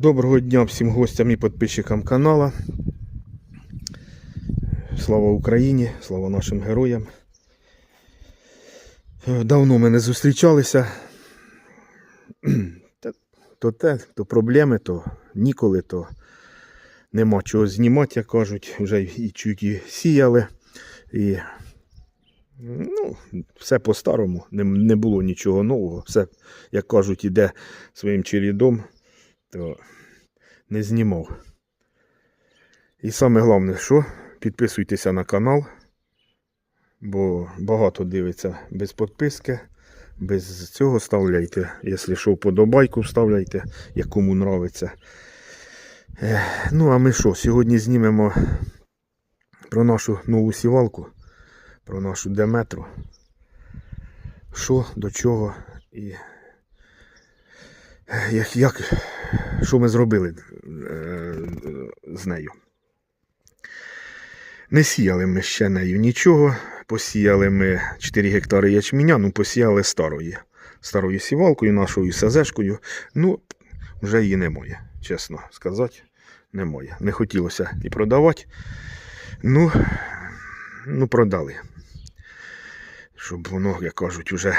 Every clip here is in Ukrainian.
Доброго дня всім гостям і підписчикам канала. Слава Україні, слава нашим героям. Е, Давно ми не зустрічалися. То те, то проблеми, то ніколи, то нема чого знімати, як кажуть. Вже і чуть і сіяли. І ну, все по-старому, не, не було нічого нового. Все, як кажуть, іде своїм чередом то не знімав. І саме головне, що підписуйтеся на канал, бо багато дивиться без підписки. Без цього ставляйте, якщо що, вподобайку вставляйте, як кому нравиться. Е, Ну, а ми що, сьогодні знімемо про нашу нову сівалку, про нашу Деметру. Що, до чого і як, як, що ми зробили е, з нею. Не сіяли ми ще нею нічого. Посіяли ми 4 гектари ячменя, ну посіяли старої. Старою сівалкою, нашою СЗшкою. Ну, вже її немає, чесно сказати, немає. Не хотілося і продавати. Ну, ну продали. Щоб воно, як кажуть, уже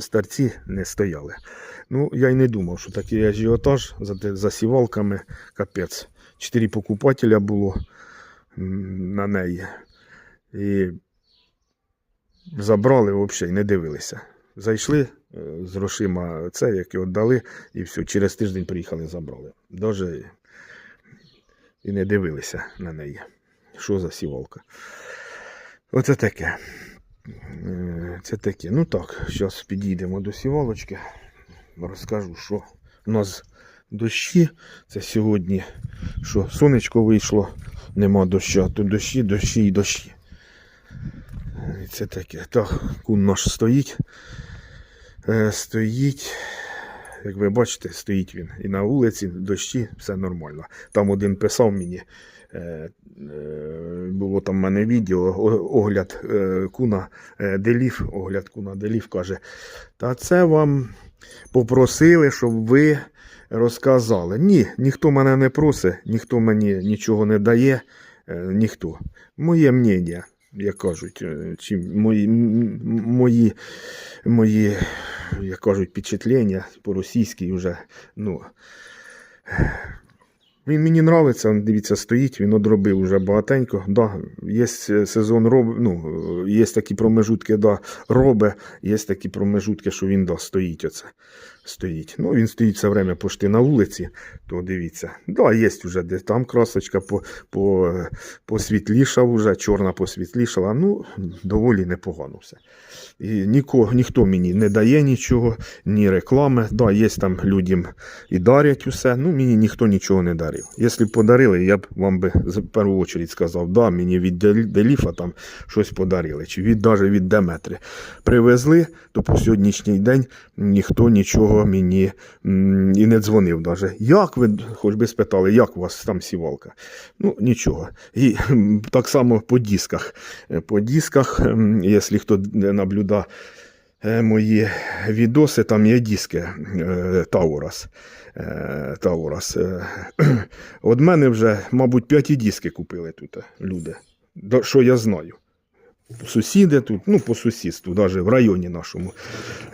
старці не стояли. Ну, я й не думав, що такий ажіотаж за, за сівалками, капець. Чотири покупателя було на неї. І забрали взагалі, не дивилися. Зайшли е, з грошима це, які віддали, і все, через тиждень приїхали, забрали. Даже і не дивилися на неї. Що за сівалка? Оце таке. Е, Це таке. Ну так, зараз підійдемо до сівалочки. Розкажу, що у нас дощі. Це сьогодні, що сонечко вийшло, нема дощу, то дощі, дощі і дощі. Це таке. Так, кун наш стоїть. Е, Стоїть. Як ви бачите, стоїть він і на вулиці, дощі, все нормально. Там один писав мені, було там в мене відео, огляд е, куна е, Делів, огляд куна Делів каже, та це вам попросили, щоб ви розказали. Ні, ніхто мене не просить, ніхто мені нічого не дає, е, ніхто. Моє мнення, як кажуть, е, чи мої, мої, мої як кажуть, впечатлення по-російськи вже, ну. Він мені нравиться, дивіться, стоїть, він одробив уже багатенько. Да, є сезон роб, ну, є такі промежутки, да, робе, є такі промежутки, що він да, стоїть оце. Стоїть. Ну, він стоїть все время пошти на вулиці, то дивіться. Да, є вже де там красочка по, по, посвітлішав вже, чорна посвітлішала. Ну, доволі непогано все. І ніко, ніхто мені не дає нічого, ні реклами. Да, є там людям і дарять усе. Ну, мені ніхто нічого не дарив. Якщо б подарили, я б вам би в першу чергу сказав, да, мені від Деліфа там щось подарили, чи від навіть від Деметри. Привезли, то по сьогоднішній день ніхто нічого мені і не дзвонив даже. Як ви, хоч би спитали, як у вас там сівалка? Ну, нічого. І так само по дисках. Е, По дисках, якщо хто наблюдає е, мої відоси, там є диски е, Таурас. Таурас. От мене вже, мабуть, п'яті диски купили тут люди. Що я знаю. Сусіди тут, ну по сусідству, навіть в районі нашому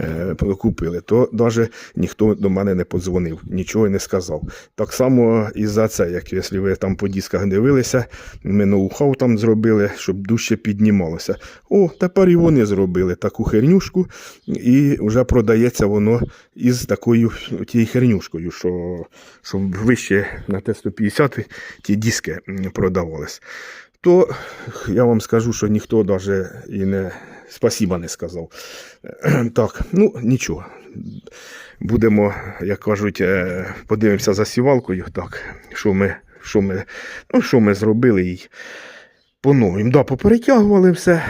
е, купили, то навіть ніхто до мене не подзвонив, нічого не сказав. Так само і за це, як якщо ви там по дисках дивилися, ми ноу-хау там зробили, щоб дужче піднімалося. О, тепер і вони зробили таку хернюшку, і вже продається воно із такою тією хернюшкою, що, щоб вище на Т-150 ті диски продавались то я вам скажу, що ніхто навіть і не спасіба не сказав. Так, ну нічого. Будемо, як кажуть, е, подивимося за сівалкою. Так, що ми, що ми, ну, що ми зробили і поновимо. Да, поперетягували все,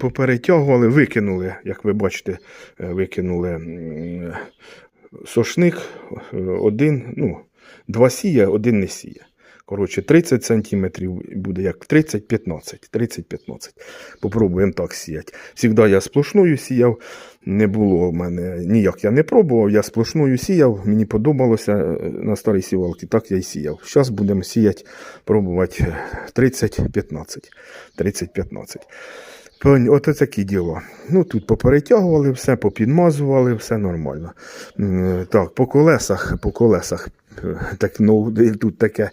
поперетягували, викинули, як ви бачите, е, викинули сошник, е, один, ну, два сіє, один не сіє. Коротше, 30 см буде як 30-15. 30-15. Попробуємо так сіяти. Всігда я сплошною сіяв. Не було в мене ніяк я не пробував, я сплошною сіяв, мені подобалося е, на старій сівалці, так я й сіяв. Зараз будемо сіяти, пробувати е, 30-15. 30-15. Пон- Ото такі діло. Ну тут поперетягували все, попідмазували, все нормально. Так, по колесах, по колесах. Так, ну, тут таке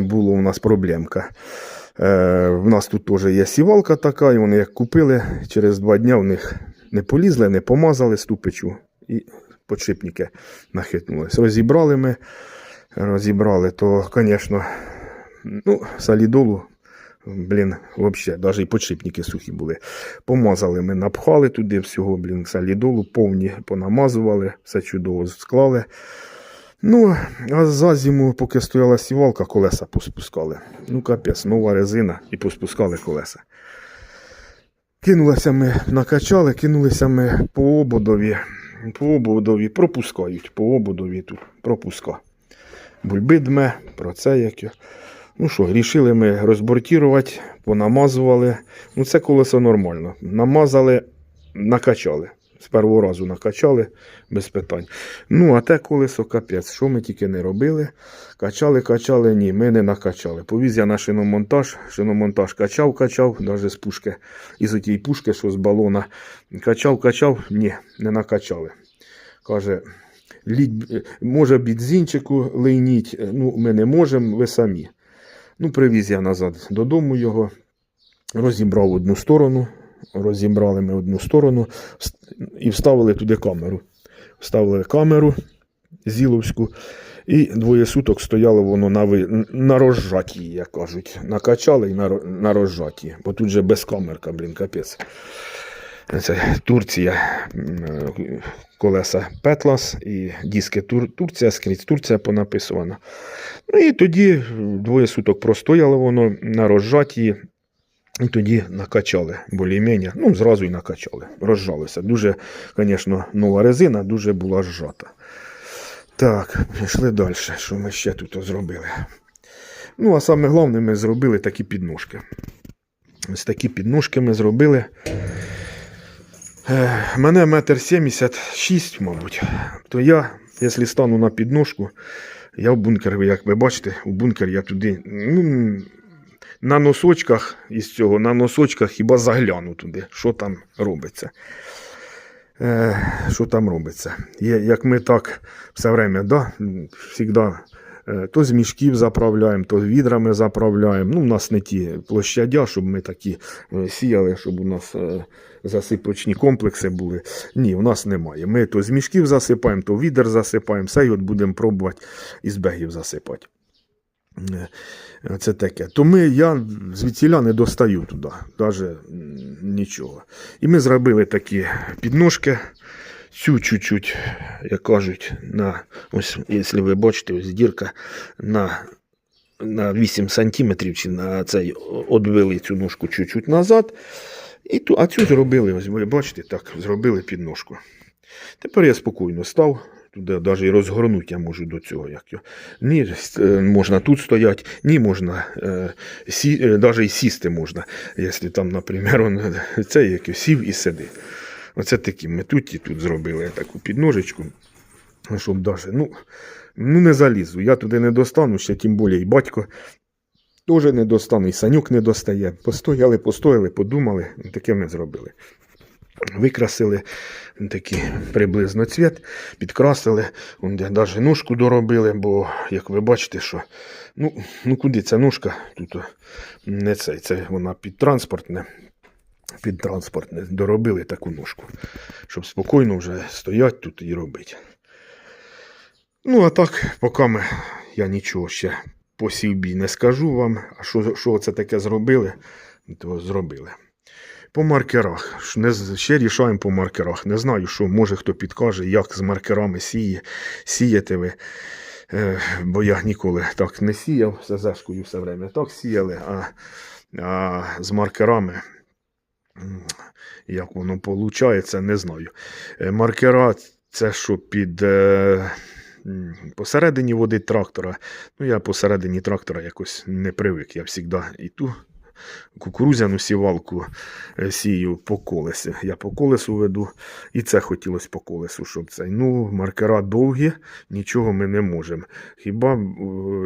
було у нас проблемка. Е, в нас тут теж є сівалка така, і вони як купили, через два дні в них не полізли, не помазали ступичу і подшипники нахитнулись. Розібрали ми, розібрали, то, звісно, ну, солідолу Блін, взагалі, навіть і подшипники сухі були. Помазали ми, напхали туди всього, блін, солідолу, повні понамазували, все чудово склали. Ну, а за зиму, поки стояла сівалка, колеса поспускали. Ну, капець, нова резина і поспускали колеса. Кинулися ми, накачали, кинулися ми по ободові. По ободові пропускають, по ободові тут пропуска. Бульби дме, про це як. його. Ну що, рішили ми розбортірувати, понамазували. Ну, це колесо нормально. Намазали, накачали. З першого разу накачали без питань. Ну, а те колесо капець. Що ми тільки не робили? Качали, качали, ні, ми не накачали. Повіз я на шиномонтаж, шиномонтаж качав, качав, навіть з пушки, із отієї пушки, що з балона. Качав, качав, ні, не накачали. Каже, е, може бідзінчику лийніть, е, ну, ми не можемо, ви самі. Ну, привіз я назад додому його, розібрав одну сторону, розібрали ми одну сторону і вставили туди камеру. Вставили камеру зіловську, і двоє суток стояло воно на, ви... на розжатті, як кажуть. Накачали і на, на розжатті, бо тут же без камерка, блін, капець. Це Турція, колеса Петлас і диски Тур... Турція, скрізь Турція понаписувана. Ну і тоді двоє суток простояло воно на розжатті, і тоді накачали більш-менш. Ну, зразу і накачали. Розжалося. Дуже, звісно, нова резина, дуже була зжата. Так, пішли далі. Що ми ще тут зробили? Ну, а саме головне, ми зробили такі підножки. Ось такі підножки ми зробили. Мене метр сімдесят шість, мабуть. То я, якщо стану на підножку, я в бункер, як ви бачите, у бункер я туди. Ну, на носочках із цього, на носочках хіба загляну туди, що там робиться. Е, що там робиться? Як ми так все время, да, завжди е, то з мішків заправляємо, то відрами заправляємо. Ну, у нас не ті площадя, щоб ми такі е, сіяли, щоб у нас засипочні комплекси були. Ні, у нас немає. Ми то з мішків засипаємо, то відер засипаємо, все і от будемо пробувати із бегів засипати. Е, Це таке. То ми, я звідсіля не достаю туди, навіть нічого. І ми зробили такі підножки. Цю чуть-чуть, як кажуть, на, ось, якщо ви бачите, ось дірка на, на 8 сантиметрів, чи на цей одвели цю ножку чуть-чуть назад. І ту, а цю зробили, ось ви бачите, так, зробили підножку. Тепер я спокійно став. Туди навіть і розгорнути я можу до цього. Як його. Ні, е, можна тут стояти, ні, можна е, сі, е, навіть і сісти можна. Якщо там, наприклад, он, це як сів і сиди. Оце такі ми тут і тут зробили таку підножечку. Щоб даже, ну, ну не залізу. Я туди не достану, ще тим більше і батько теж не достану, і санюк не достає. Постояли, постояли, подумали, таке ми зробили. Викрасили такий приблизно цвіт, підкрасили, навіть ножку доробили, бо, як ви бачите, що ну, ну куди ця ножка? Тут не цей, це вона підтранспортне. Підтранспортне. Доробили таку ножку, щоб спокійно вже стоять тут і робити. Ну, а так, поки ми, я нічого ще по сівбі не скажу вам, а що, що це таке зробили, то зробили. По маркерах. Ще рішаємо по маркерах. Не знаю, що може хто підкаже, як з маркерами сіє, сієте ви. Е, бо я ніколи так не сіяв, з зешкою все время так сіяли, а, а з маркерами. Як воно виходить, не знаю. Е, Маркера це що під е, посередині водить трактора. Ну, я посередині трактора якось не привик. Я завжди і ту кукурузяну сівалку е, сію по колесі. Я по колесу веду, і це хотілося по колесу, щоб цей. Ну, маркера довгі, нічого ми не можемо. Хіба е,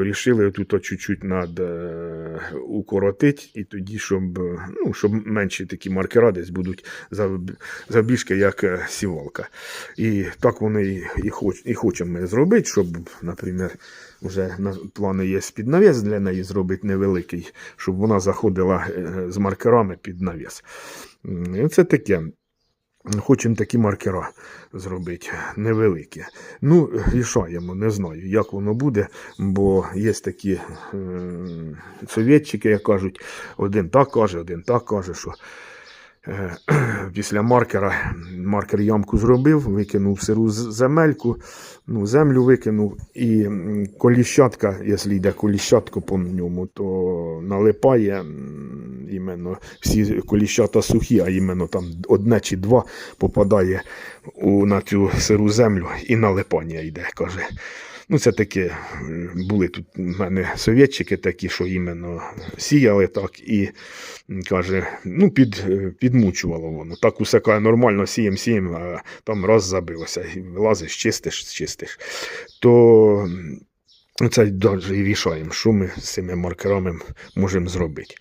рішили тут чуть-чуть над е, укоротить, і тоді, щоб, ну, щоб менші такі маркера десь будуть зав- завбільшки, як сівалка. І так вони і, хоч, і хочемо зробити, щоб, наприклад, вже плани є під навіс для неї зробити невеликий, щоб вона заходила е, з маркерами під навіс. Це таке. Хочемо такі маркера зробити невеликі. Ну, рішаємо, не знаю, як воно буде, бо є такі е, совєтчики, як кажуть, один так каже, один так каже, що після маркера маркер ямку зробив, викинув сиру земельку, ну, землю викинув, і коліщатка, якщо йде коліщатко по ньому, то налипає іменно всі коліщата сухі, а іменно там одне чи два попадає у, на цю сиру землю і налипання йде, каже. Ну, це таке, були тут у мене совєтчики такі, що іменно сіяли так і каже, ну, під, е, підмучувало воно. Так усе каже, нормально сієм, сієм, а там раз забилося. І Вилазиш, чистиш, чистиш. То це навіть і рішаємо, що ми з цими маркерами можемо зробити.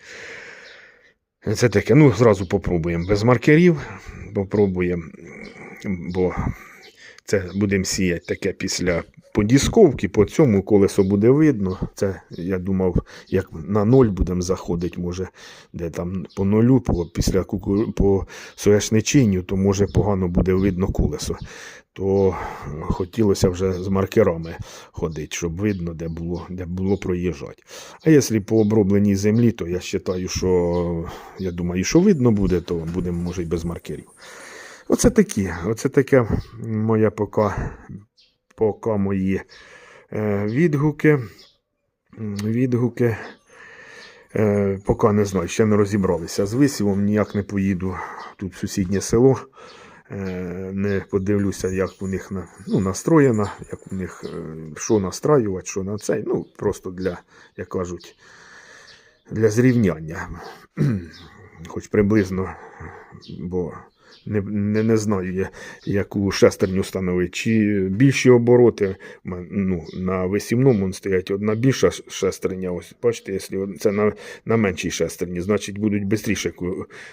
Це таке, ну, зразу попробуємо без маркерів. Попробуємо, бо це будемо сіяти таке після подісковки, по цьому колесо буде видно. Це я думав, як на ноль будемо заходити, може, де там по нулю, по, після куку, по сояшничинню, то може погано буде видно колесо. То хотілося вже з маркерами ходити, щоб видно, де було, де було проїжджати. А якщо по обробленій землі, то я вважаю, що я думаю, що видно буде, то будемо, може, і без маркерів. Оце такі, оце таке моя поки, поки мої е, відгуки. Відгуки. Е, поки не знаю, ще не розібралися з висівом, ніяк не поїду тут в сусіднє село. Е, не подивлюся, як у них ну, настроєно, як у них що настраювати, що на цей. Ну, просто для, як кажуть, для зрівняння. Хоч приблизно, бо не, не, не знаю, я, яку шестерню становить. Чи більші обороти ну, на висівному стоять одна більша шестерня. Ось бачите, якщо це на, на меншій шестерні, значить будуть швидше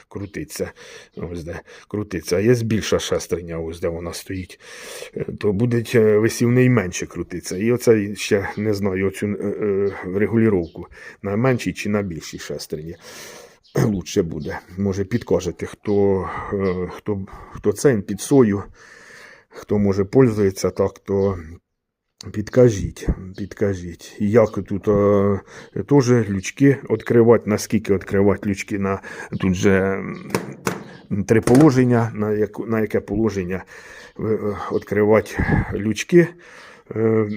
крутитися. Ось де крутиться. А є більша шестерня, ось де вона стоїть, е, то буде висівний менше крутитися. І оце ще не знаю оцю е, е, регулювання на меншій чи на більшій шестерні лучше буде. Може підкажете, хто, е, хто, хто цей під сою, хто може пользується так, то підкажіть. підкажіть. Як тут е, теж лючки відкривати, наскільки відкривати лючки на тут же три положення, на, як, на яке положення е, відкривати лючки. Е,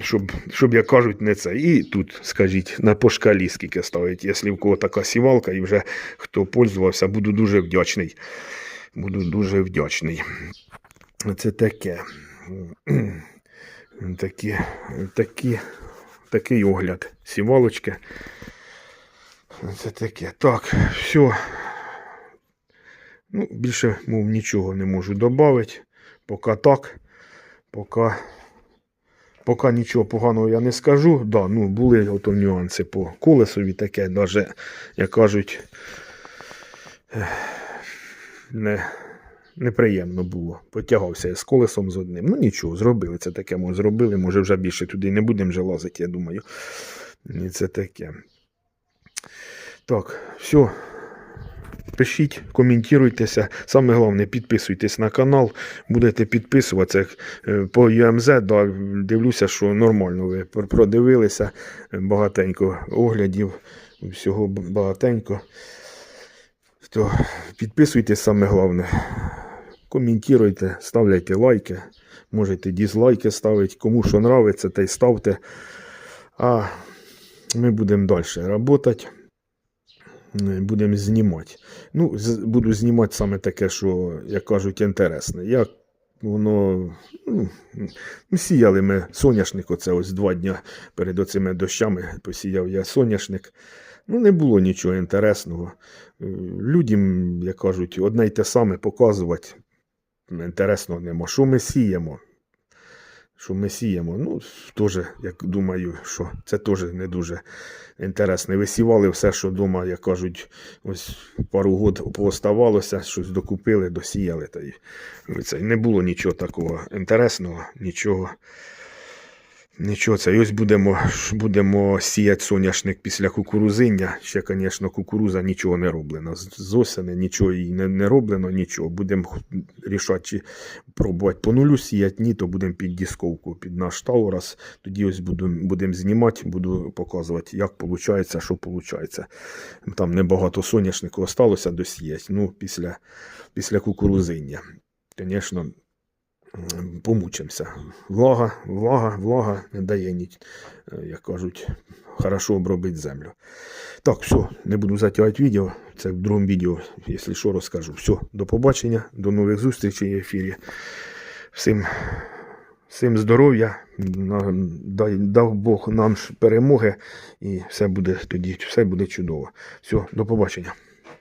щоб, щоб як кажуть, не це. І тут, скажіть, на по шкалі скільки ставить. Якщо в кого така сівалка і вже хто пользувався, буду дуже вдячний. Буду дуже вдячний. Це таке. Такі, такі, такий огляд сівалочки. Це таке. Так, все. Ну, більше, мов, нічого не можу додати. Поки так. Поки. Поки нічого поганого я не скажу. Да, ну, були ото нюанси по колесові таке, навіть, як кажуть, не, неприємно було. Потягався я з колесом з одним. Ну нічого, зробили це таке, може, зробили, може вже більше туди не будемо вже лазити, я думаю. І це таке. Так, все. Пишіть, коментуйтеся. Саме головне, підписуйтесь на канал. Будете підписуватися Е, по ЮМЗ. Да, дивлюся, що нормально ви продивилися. Багатенько оглядів, всього багатенько. То підписуйтесь саме головне. Коментуйте, ставляйте лайки. Можете дізлайки ставити. Кому що нравиться, те й ставте. А ми будемо далі працювати. Будемо знімати. Ну, буду знімати саме таке, що, як кажуть, інтересне. Я воно ну, сіяли ми соняшник, оце ось два дня перед оцими дощами посіяв я соняшник. Ну, не було нічого інтересного. Е, Людям, як кажуть, одне й те саме показувати. Інтересного нема. Що ми сіємо? Що ми сіємо? Ну, теж, як думаю, що це теж не дуже інтересно. Висівали все, що вдома, як кажуть, ось пару год пооставалося, щось докупили, досіяли. Та й це не було нічого такого інтересного, нічого. Нічого, це ось будемо, будемо сіяти соняшник після кукурузиння. Ще, звісно, кукуруза нічого не роблено. З осени нічого і не, не роблено, нічого. Будемо рішати, чи пробувати по нулю сіяти, ні, то будемо під дисковку, під наш Таурас. Тоді ось будемо знімати, буду показувати, як виходить, що виходить. Там небагато соняшнику осталося досіяти. Ну, після, після кукурузиння. Звісно, помучимося. Влага, влага, влага не дає ніч, е, як кажуть, хорошо обробити землю. Так, все, не буду затягувати відео. Це в другому відео, якщо що, розкажу. Все, до побачення, до нових зустрічей в ефірі. Всім, всім здоров'я, дав Бог нам перемоги, і все буде тоді, все буде чудово. Все, до побачення.